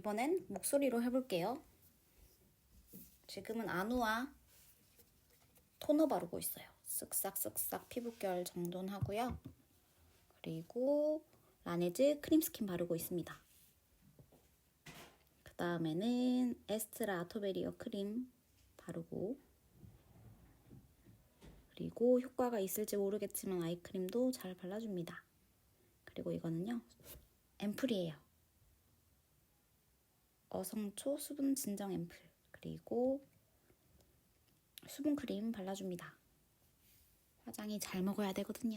이번엔 목소리로 해볼게요. 지금은 아누아 토너 바르고 있어요. 쓱싹쓱싹 피부결 정돈하고요. 그리고 라네즈 크림스킨 바르고 있습니다. 그 다음에는 에스트라 아토베리어 크림 바르고 그리고 효과가 있을지 모르겠지만 아이크림도 잘 발라줍니다. 그리고 이거는요 앰플이에요. 어성초 수분 진정 앰플 그리고 수분 크림 발라줍니다. 화장이 잘 먹어야 되거든요.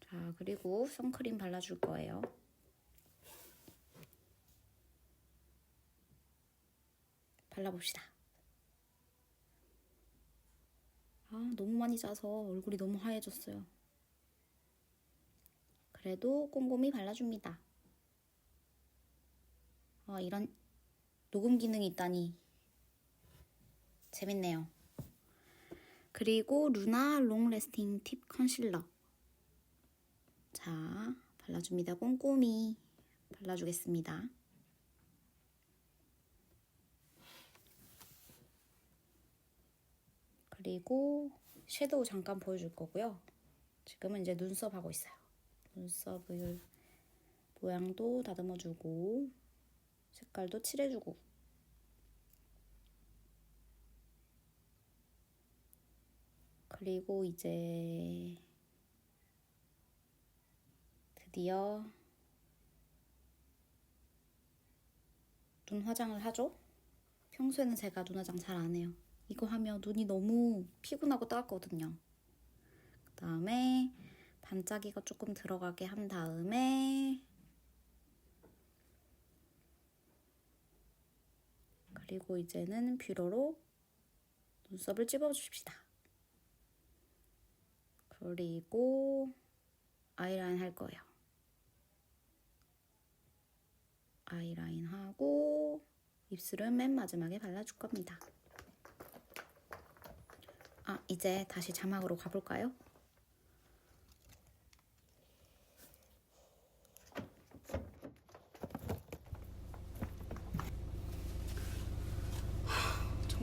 자 그리고 선크림 발라줄 거예요. 발라봅시다. 아, 너무 많이 짜서 얼굴이 너무 하얘졌어요. 그래도 꼼꼼히 발라줍니다. 아, 이런 녹음 기능이 있다니 재밌네요. 그리고 루나 롱 레스팅 팁 컨실러. 자, 발라줍니다. 꼼꼼히 발라주겠습니다. 그리고 섀도우 잠깐 보여줄 거고요. 지금은 이제 눈썹 하고 있어요. 눈썹을 모양도 다듬어주고 색깔도 칠해주고 그리고 이제 드디어 눈 화장을 하죠. 평소에는 제가 눈 화장 잘 안 해요. 이거 하면 눈이 너무 피곤하고 따갑거든요. 그 다음에 반짝이가 조금 들어가게 한 다음에 그리고 이제는 뷰러로 눈썹을 찝어줍시다. 그리고 아이라인 할 거예요. 아이라인 하고 입술은 맨 마지막에 발라줄 겁니다. 아, 이제 다시 자막으로 가볼까요?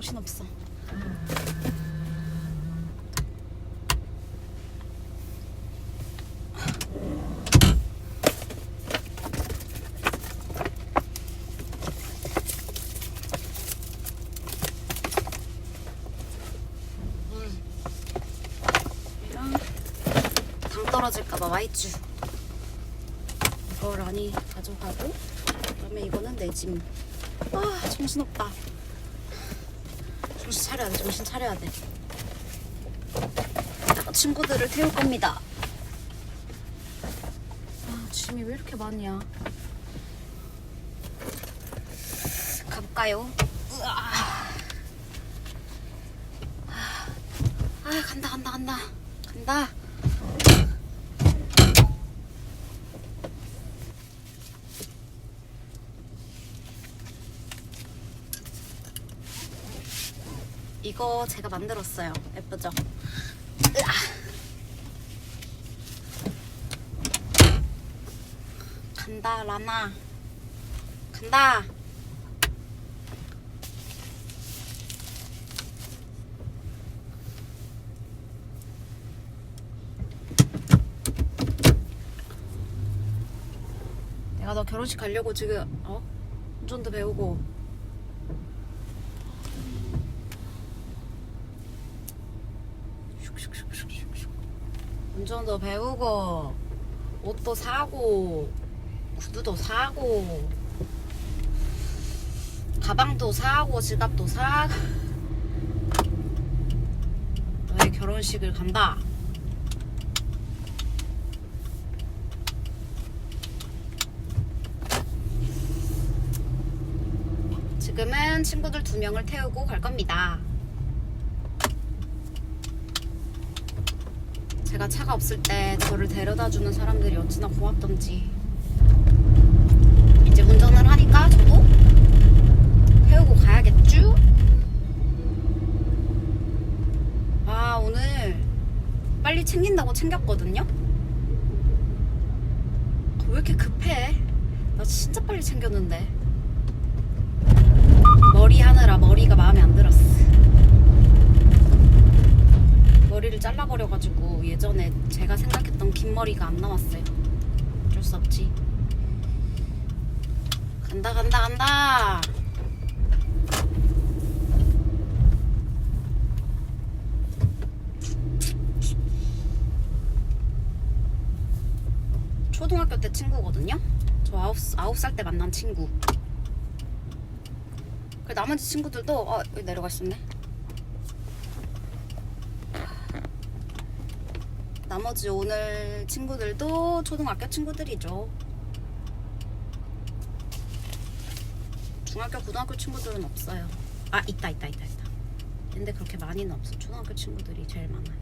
정신없어. 당 떨어질까봐 와이쭈 이걸 아니 가져가고 그다음에 이거는 내 짐. 아 정신없다. 정신 차려야 돼. 정신 차려야 돼. 친구들을 태울 겁니다. 아 짐이 왜 이렇게 많냐? 가볼까요? 으아. 아 간다 간다 간다 간다 이거 제가 만들었어요 예쁘죠? 으아. 간다 라나 간다 내가 너 결혼식 가려고 지금 어? 운전도 배우고 운전도 배우고 옷도 사고 구두도 사고 가방도 사고 지갑도 사 너의 결혼식을 간다 지금은 친구들 두 명을 태우고 갈 겁니다. 제가 차가 없을 때 저를 데려다 주는 사람들이 어찌나 고맙던지. 이제 운전을 하니까 저도 태우고 가야겠죠? 아, 오늘 빨리 챙긴다고 챙겼거든요. 아, 왜 이렇게 급해? 나 진짜 빨리 챙겼는데. 머리 하느라 머리가 마음에 안 들었어. 머리를 잘라버려가지고 예전에 제가 생각했던 긴 머리가 안 나왔어요. 어쩔 수 없지. 간다 간다 간다. 초등학교 때 친구거든요. 저 아홉 아홉 살 때 만난 친구. 그 나머지 친구들도 어 여기 내려가 있었네. 나머지 오늘 친구들도 초등학교 친구들이죠. 중학교, 고등학교 친구들은 없어요. 아 있다 있다 있다 있다. 근데 그렇게 많이는 없어. 초등학교 친구들이 제일 많아요.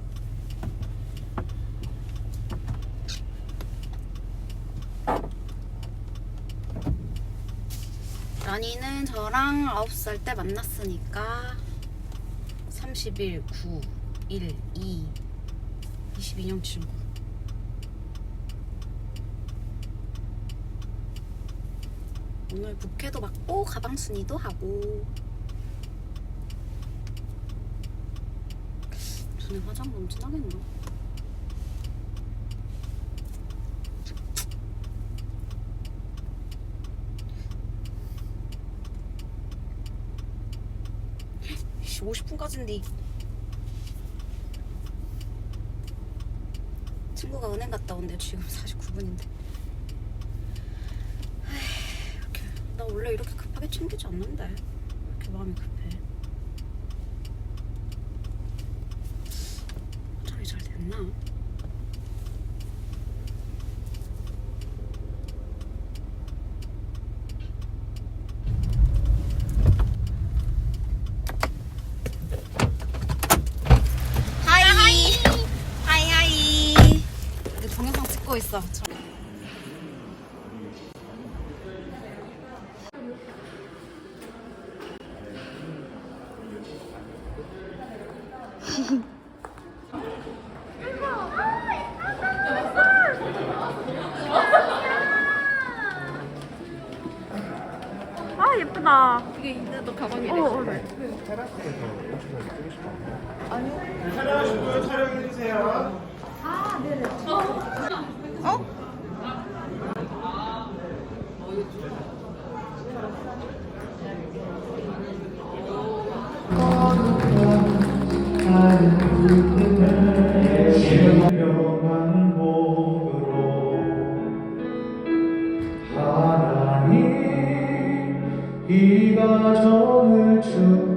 라니는 저랑 9살 때 만났으니까 31, 9, 1, 2, 22년 친구. 오늘 부케도 받고 가방 순위도 하고 눈에 화장 너무 진하겠나? 씨, 50분까지인데 친구가 은행 갔다 온대 지금 49분인데. 이렇게 나 원래 이렇게 급하게 챙기지 않는데. 왜 이렇게 마음이 급해? 화장이 잘 됐나? 하이 하이 하이 내 찍고 있어 저- 아 예쁘다. 이게 있는 너 가방이래. 어, 어, 네. 신령한 목으 로 하나님 이 가정을 축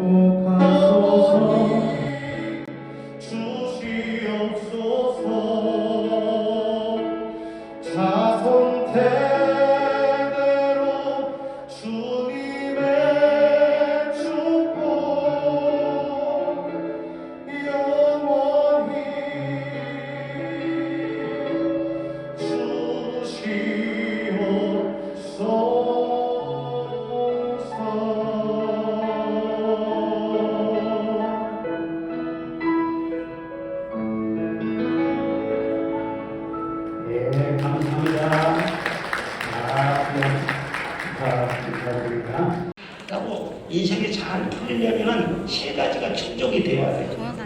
풀리려면 세 가지가 충족이 되어야 돼요.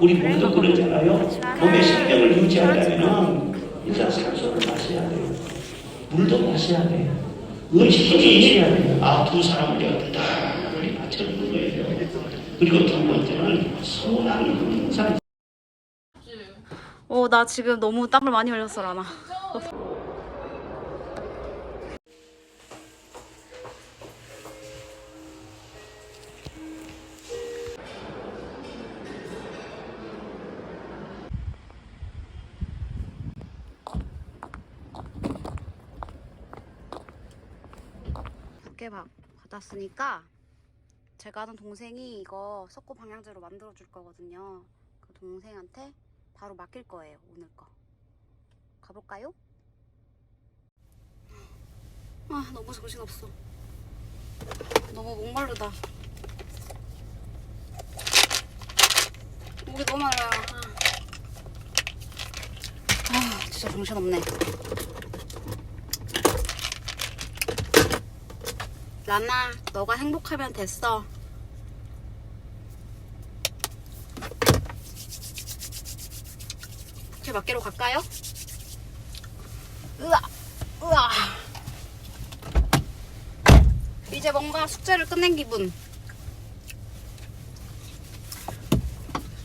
우리 몸도 그러잖아요. 몸의 생명을 유지하려면 일단 산소를 마셔야 돼요. 물도 마셔야 돼요. 있어야 돼요. 아, 두 사람을 내가 대단히 맞춰 먹어야 돼요. 그리고 두 번째는 선한 항상 어, 나 지금 너무 땀을 많이 흘렸어, 라나. 개밥 받았으니까 제가 아는 동생이 이거 석고 방향제로 만들어 줄 거거든요. 그 동생한테 바로 맡길 거예요 오늘 거 가볼까요? 아 너무 정신없어 너무 목마르다 목이 너무 말라 아. 진짜 정신없네. 라나, 너가 행복하면 됐어. 부캐 맞기로 갈까요? 으아, 으아. 이제 뭔가 숙제를 끝낸 기분.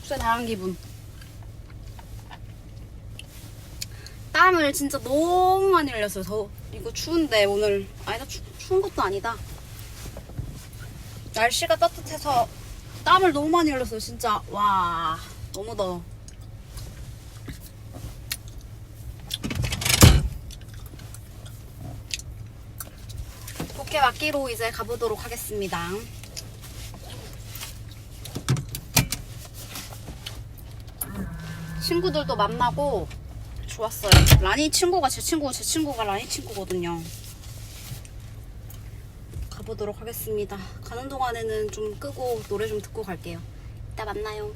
숙제 다한 기분. 땀을 진짜 너무 많이 흘렸어요. 더 이거 추운데 오늘 아니다 추, 추운 것도 아니다. 날씨가 따뜻해서 땀을 너무 많이 흘렸어요. 진짜 와 너무 더워. 복개 맞기로 이제 가보도록 하겠습니다. 친구들도 만나고 좋았어요. 라니 친구가 제 친구고 제 친구가 라니 친구거든요. 가보도록 하겠습니다. 가는 동안에는 좀 끄고 노래 좀 듣고 갈게요. 이따 만나요.